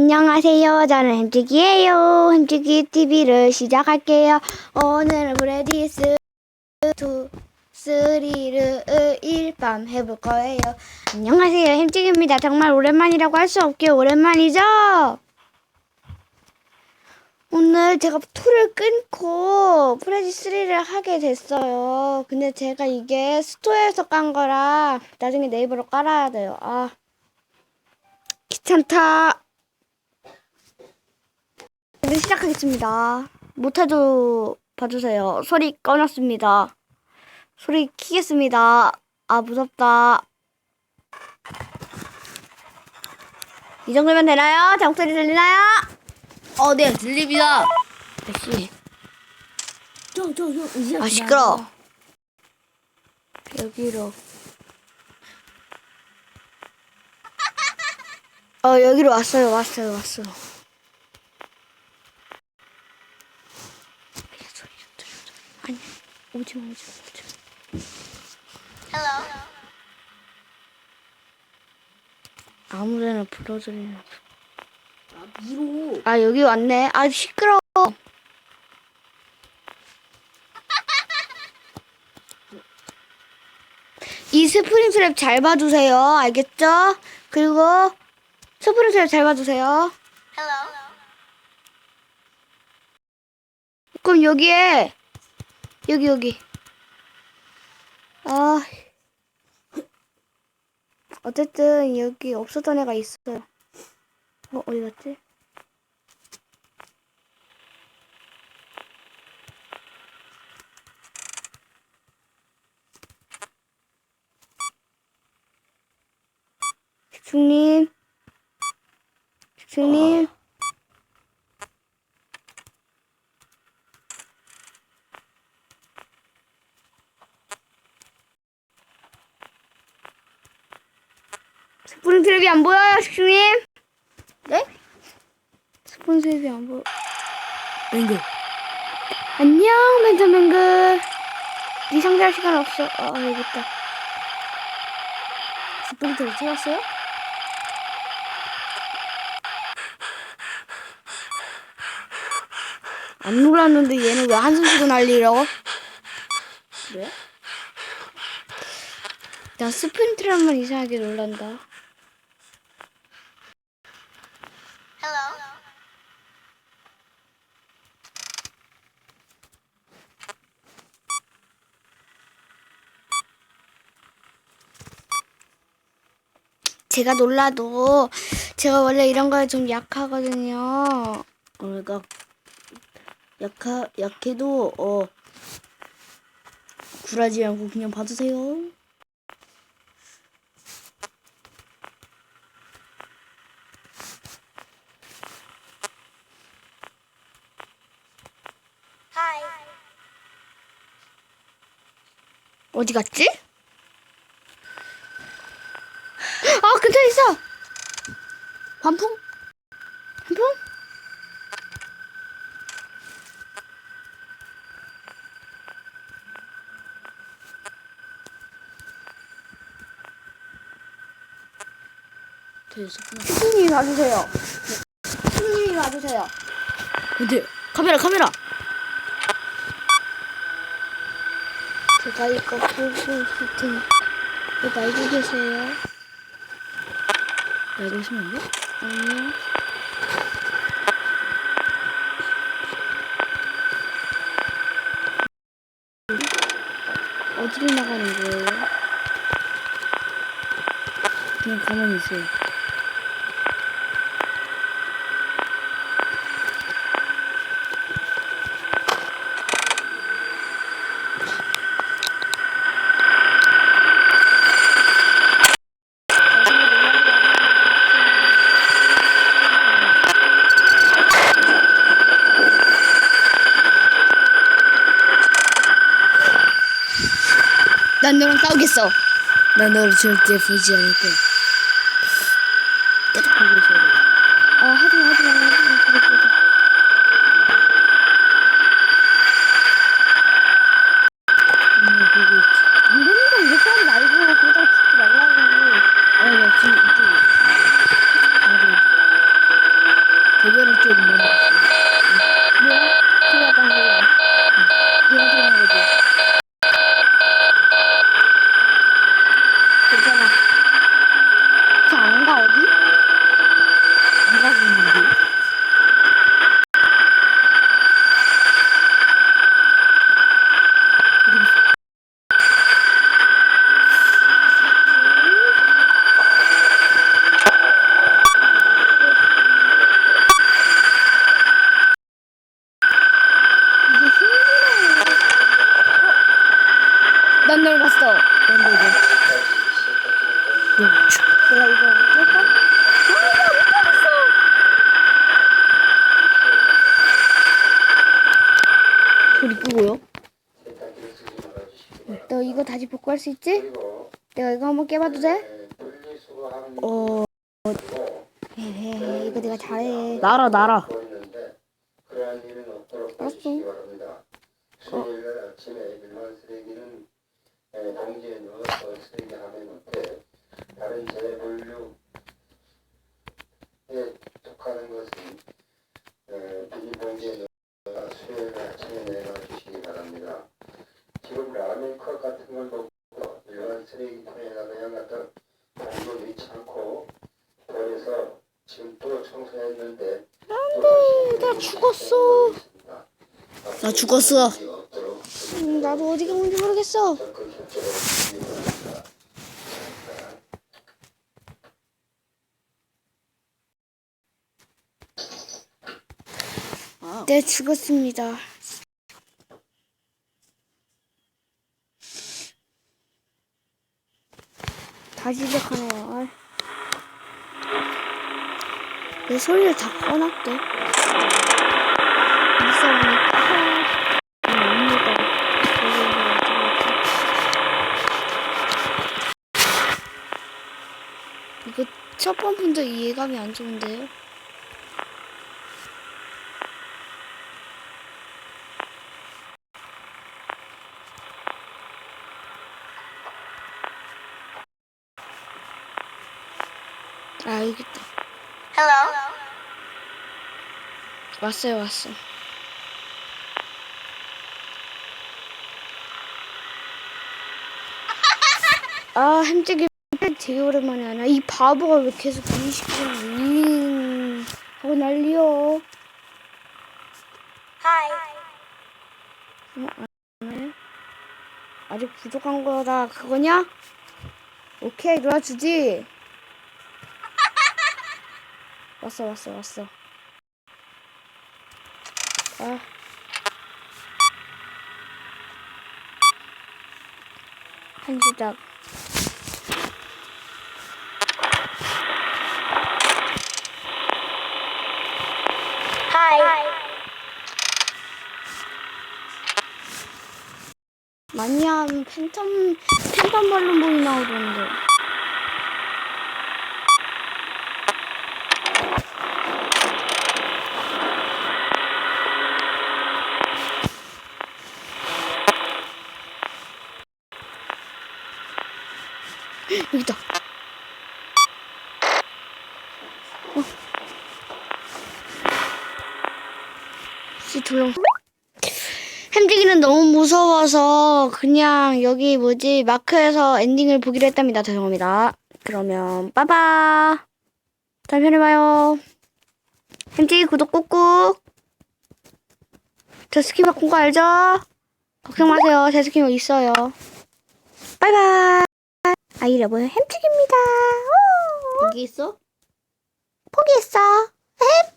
안녕하세요. 저는 햄찌기예요. 햄찌기 TV를 시작할게요. 오늘은 브레디스 2, 3를 일밤 해볼 거예요. 안녕하세요. 햄찌기입니다. 정말 오랜만이라고 할 수 없게 오랜만이죠? 오늘 제가 2를 끊고 프레디 3를 하게 됐어요. 근데 제가 이게 스토어에서 깐 거라 나중에 네이버로 깔아야 돼요. 아, 귀찮다. 이제 시작하겠습니다. 못해도 봐주세요. 소리 꺼놨습니다. 소리 키겠습니다. 아, 무섭다. 이 정도면 되나요? 제 목소리 들리나요? 어, 네, 들립니다. 아씨. 저, 저, 저, 이제 아, 시끄러. 여기로. 어, 여기로 왔어요. 왔어요. 왔어. 소리 좀 들려줘. 아니, 오지 마, 오지 마, 오지 마. 아무데나 불어들이는. 아, 위로. 아, 여기 왔네. 아, 시끄러워. 이 스프링 스랩 잘 봐주세요. 알겠죠? 그리고 스프링 스랩 잘 봐주세요. 그럼 여기에 여기 여기 아 어쨌든 여기 없었던 애가 있어요. 어 어디 갔지? 식충님 식충님 트랩이 안 보여요 식충님 네? 스프링 트랩이 안 보여 뱅글. 안녕 벤자맨글 네 상대할 시간 없어 아 여기 있다 트랩 찍었어요? 안 놀랐는데 얘는 왜 한숨 쉬고 난리라고? 그래? 나 스프링 트랩만 이상하게 놀란다 제가 놀라도 제가 원래 이런 거에 좀 약하거든요. 그러니까, 약하, 약해도, 어, 굴하지 않고 그냥 봐주세요. 어디 갔지? 아, 근처에 있어! 환풍? 한풍? 됐었구나. 스님이 와주세요. 스님이 와주세요. 근데, 카메라, 카메라! 제가 이거 보고 있을 테니 왜 날고 계세요? 나 이거 있으면 안 돼? 아니요. 어디로 나가는 거예요? 그냥 가만히 있어요. 난 너랑 싸우겠어. 난 너를 절대 보지 않을 거야. 계속 보고 있어야 돼. 아, 하지 마, 하지 마, 하지 마. 그래, 그래. 그냥 보고 있지. 안 되는 거 이렇게 하지 말고 그러다가 죽지 말라고. 아, 나 지금 이쪽에 있어. 맞아. 내가 이거 할까? 아, 못 먹었어. 소리 끄고요. 너 이거 다시 복구할 수 있지? 내가 이거 한번 깨봐도 돼? 어, 에헤, 이거 내가 잘해. 날아, 날아. 알았어. 넣되 다른 재분류에 속하는 것은 에, 비닐봉지에 넣어 수요일 아침에 내놔주시기 바랍니다. 지금 라면컵 같은 걸 먹고 일반 쓰레기통에다 그냥 갖다 넣지 않고 버려서 지금 또 청소했는데 안돼 나 죽었어. 나 죽었어. 음, 나도 어디가 뭔지 모르겠어. 아, 네, 죽었습니다. 다시 시작하네요. 내 소리를 다 꺼놨대. 옵니다. 이거 첫 번부터 이해감이 안 좋은데요? 알겠다. 왔어요, 왔어. 아, 햄찌개 되게 오랜만에 하나. 이 바보가 왜 계속 인식하는 윙 하고 난리여. 하이. 어, 안? 아직 부족한 거다. 그거냐? 오케이, 놀아주지. 왔어, 왔어, 왔어. 아. 한 시작. 많이 하면 팬텀, 팬텀 발론 보이 나오던데. 여기다. 어. 씨, 조용. 햄지기는 너무 무서워서 그냥 여기 뭐지 마크에서 엔딩을 보기로 했답니다. 죄송합니다. 그러면 빠바. 다음 편에 봐요. 햄지기 구독 꾹꾹. 저 스킨 바꾼 거 알죠? 걱정 마세요. 제 스킨 있어요. 바이바이. 아이 러브 햄찌기입니다. 오, 여기 있어? 포기했어. 햄.